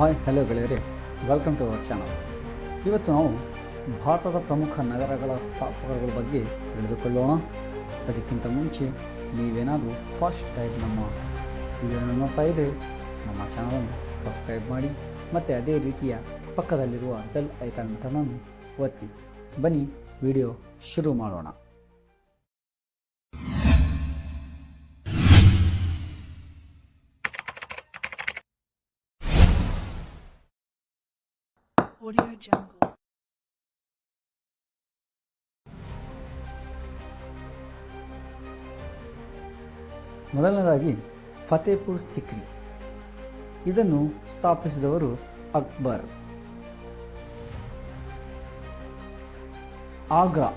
Hi hello ಗೆಳೆಯರೆ. Welcome to our channel ಇವತ್ತು ನಾವು ಭಾರತದ ಪ್ರಮುಖ ನಗರಗಳ ಸ್ಥಾಪಕರುಗಳ ಬಗ್ಗೆ ತಿಳಿದುಕೊಳ್ಳೋಣ. ಅದಕ್ಕಿಂತ ಮುಂಚೆ ನೀವೇನಾದರೂ ಫಸ್ಟ್ ಟೈಮ್ ನಮ್ಮ ವಿಡಿಯೋನ ನೋಡ್ತಾ ಇದ್ದರೆ ನಮ್ಮ ಚಾನಲನ್ನು ಸಬ್ಸ್ಕ್ರೈಬ್ ಮಾಡಿ ಮತ್ತು ಅದೇ ರೀತಿಯ ಪಕ್ಕದಲ್ಲಿರುವ ಬೆಲ್ ಐಕಾನ್ ಬಟನನ್ನು ಒತ್ತಿ. ಬನ್ನಿ ವಿಡಿಯೋ ಶುರು ಮಾಡೋಣ. Audio Jungle. ಮೊದಲನೇದಾಗಿ, ಫತೇಪುರ್ ಸಿಕ್ರಿ. ಇದನ್ನು ಸ್ಥಾಪಿಸಿದವರು ಅಕ್ಬರ್. ಆಗ್ರಾ.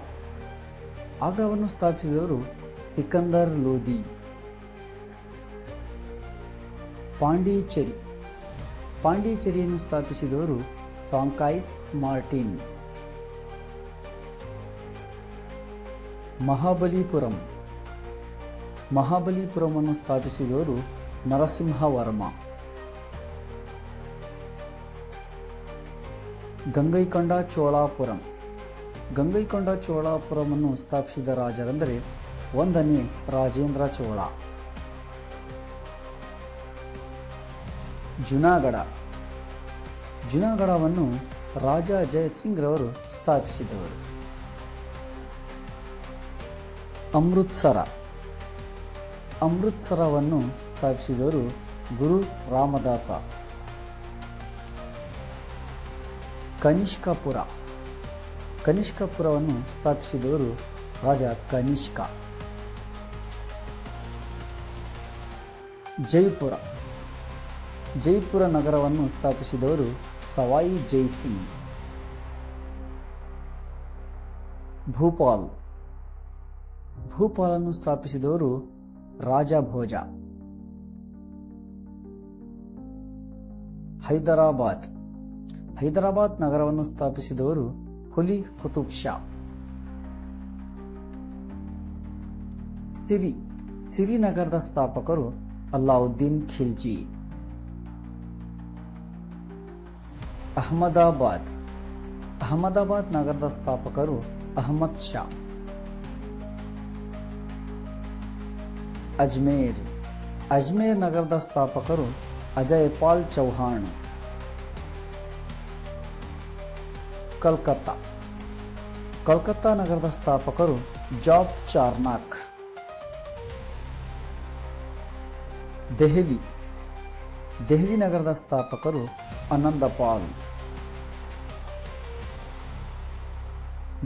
ಆಗ್ರಾವನ್ನು ಸ್ಥಾಪಿಸಿದವರು ಸಿಕಂದರ್ ಲೋಧಿ. ಪಾಂಡಿಚೇರಿ. ಪಾಂಡಿಚೇರಿಯನ್ನು ಸ್ಥಾಪಿಸಿದವರು ಫ್ರಾಂಕೈಸ್ ಮಾರ್ಟಿನ್. ಮಹಾಬಲಿಪುರಂ. ಮಹಾಬಲಿಪುರಮನ್ನು ಸ್ಥಾಪಿಸಿದವರು ನರಸಿಂಹವರ್ಮ. ಗಂಗೈಕೊಂಡ ಚೋಳಾಪುರಂ. ಗಂಗೈಕೊಂಡ ಚೋಳಾಪುರಮನ್ನು ಸ್ಥಾಪಿಸಿದ ರಾಜರೆಂದರೆ ಒಂದನೇ ರಾಜೇಂದ್ರ ಚೋಳ. ಜುನಾಗಢ. ಜುನಾಗಢವನ್ನು ರಾಜ ಜಯಸಿಂಗ್ ರವರು ಸ್ಥಾಪಿಸಿದವರು. ಅಮೃತ್ಸರ. ಅಮೃತ್ಸರವನ್ನು ಸ್ಥಾಪಿಸಿದವರು ಗುರು ರಾಮದಾಸ. ಕನಿಷ್ಕಪುರ. ಕನಿಷ್ಕಪುರವನ್ನು ಸ್ಥಾಪಿಸಿದವರು ರಾಜ ಕನಿಷ್ಕ. ಜೈಪುರ. ಜೈಪುರ ನಗರವನ್ನು ಸ್ಥಾಪಿಸಿದವರು ಸವಾಯಿ ಜೈತಿ. ಭೂಪಾಲ್. ಭೂಪಾಲನ್ನು ಸ್ಥಾಪಿಸಿದವರು ರಾಜ ಭೋಜ ಹೈದರಾಬಾದ್. ಹೈದರಾಬಾದ್ ನಗರವನ್ನು ಸ್ಥಾಪಿಸಿದವರು ಹುಲಿ ಕುತುಬ್ ಶಾ ಸಿರಿ. ನಗರದ ಸ್ಥಾಪಕರು ಅಲ್ಲಾವುದ್ದೀನ್ ಖಿಲ್ಜಿ. ಅಹಮದಾಬಾದ್. ಅಹಮದಾಬಾದ್ ನಗರದ ಸ್ಥಾಪಕರು ಅಹಮದ್ ಶಾ. ಅಜ್ಮೇರ್. ಅಜ್ಮೇರ್ ನಗರದ ಸ್ಥಾಪಕರು ಅಜಯ್ ಪಾಲ್ ಚೌಹಾಣ್. ಕಲ್ಕತ್ತಾ. ಕಲ್ಕತ್ತಾ ನಗರದ ಸ್ಥಾಪಕರು ಜಾಬ್ ಚಾರ್ನಾಕ್. ದೆಹಲಿ. ದೆಹಲಿ ನಗರದ ಸ್ಥಾಪಕರು ಪಾಲ್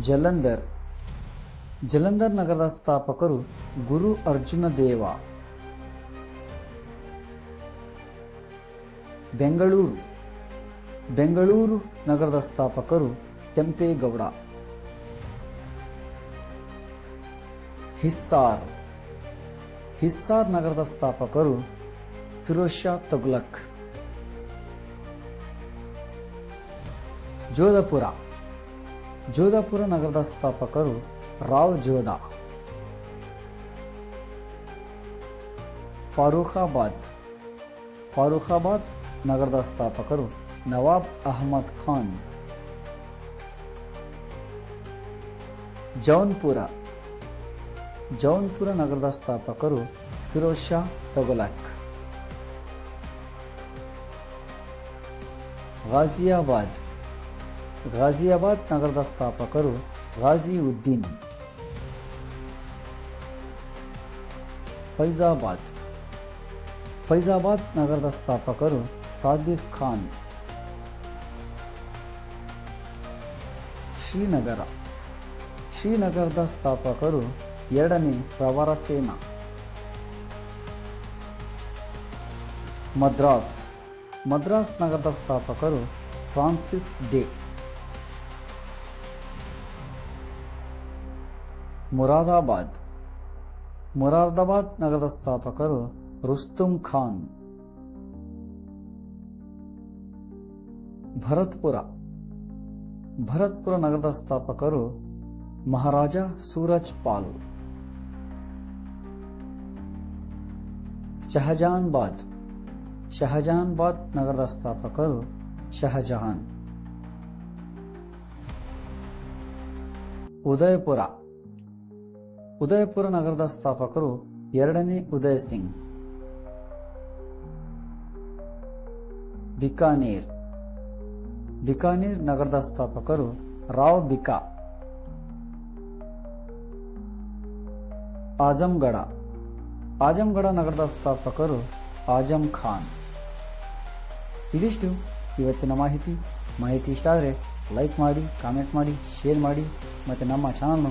ಜಲಂಧರ್ ಜಲಂಧರ್ ನಗರದ ಸ್ಥಾಪಕರು ಗುರು ಅರ್ಜುನ ದೇವ ಬೆಂಗಳೂರು ಬೆಂಗಳೂರು ನಗರದ ಸ್ಥಾಪಕರು ಕೆಂಪೇಗೌಡ ಹಿಸ್ಸಾರ್ ಹಿಸ್ಸಾರ್ ನಗರದ ಸ್ಥಾಪಕರು ಫಿರೋಜ್ ಶಾ ತುಗ್ಲಕ್ ಜೋಧಪುರ. ಜೋಧಪುರ ನಗರದ ಸ್ಥಾಪಕರು ರಾವ್ ಜೋಧ. ಫಾರೂಖಾಬಾದ್. ಫಾರೂಖಾಬಾದ್ ನಗರದ ಸ್ಥಾಪಕರು ನವಾಬ್ ಅಹಮದ್ ಖಾನ್. ಜೌನ್ಪುರ. ಜೌನ್ಪುರ ನಗರದ ಸ್ಥಾಪಕರು ಫಿರೋಜ್ ಶಾ ತಗೊಲಕ್. ಗಾಜಿಯಾಬಾದ್ ಗಾಜಿಯಾಬಾದ್ ನಗರದ ಸ್ಥಾಪಕರು ಗಾಜಿ ಉದ್ದೀನ್ ಫೈಜಾಬಾದ್. ಫೈಜಾಬಾದ್ ನಗರದ ಸ್ಥಾಪಕರು ಸಾದಿಕ್ ಖಾನ್. ಶ್ರೀನಗರ. ಶ್ರೀನಗರದ ಸ್ಥಾಪಕರು ಎರಡನೇ ಪ್ರವರ ಸೇನಾ ಮದ್ರಾಸ್. ಮದ್ರಾಸ್ ನಗರದ ಸ್ಥಾಪಕರು ಫ್ರಾನ್ಸಿಸ್ ಡೇ. ಮುರಾದಾಬಾದ್ ಮುರಾದಾಬಾದ್ ನಗರದ ಸ್ಥಾಪಕರು ರುಸ್ತುಂ ಖಾನ್ ಭರತ್ಪುರ ಭರತ್ಪುರ ನಗರದ ಸ್ಥಾಪಕರು ಮಹಾರಾಜ ಸೂರಜ್ ಪಾಲ್ ಶಹಜಾನ್ಬಾದ್ ಶಹಜಹಾನ್ಬಾದ್ ನಗರದ ಸ್ಥಾಪಕರು ಶಹಜಹಾನ್ ಉದಯಪುರ ಉದಯಪುರ ನಗರದ ಸ್ಥಾಪಕರು ಎರಡನೇ ಉದಯ ಸಿಂಗ್. ಬಿಕಾನೇರ್. ಬಿಕಾನೇರ್ ನಗರದ ಸ್ಥಾಪಕರು ರಾವ್ ಬಿಕಾ. ಆಜಂಗಢ ಆಜಂಗಢ ನಗರದ ಸ್ಥಾಪಕರು ಆಜಮ್ ಖಾನ್. ಇದಿಷ್ಟು. ಇವತ್ತಿನ ಮಾಹಿತಿ. ಮಾಹಿತಿ ಇಷ್ಟ ಆದರೆ ಲೈಕ್ ಮಾಡಿ, ಕಾಮೆಂಟ್ ಮಾಡಿ, ಶೇರ್ ಮಾಡಿ, ಮತ್ತು ನಮ್ಮ ಚಾನಲ್ನ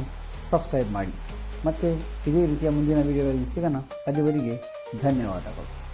ಸಬ್ಸ್ಕ್ರೈಬ್ ಮಾಡಿ. ಮತ್ತು ಇದೇ ರೀತಿಯ ಮುಂದಿನ ವಿಡಿಯೋಗಳಲ್ಲಿ ಸಿಗೋಣ. ಅಲ್ಲಿವರೆಗೆ ಧನ್ಯವಾದಗಳು.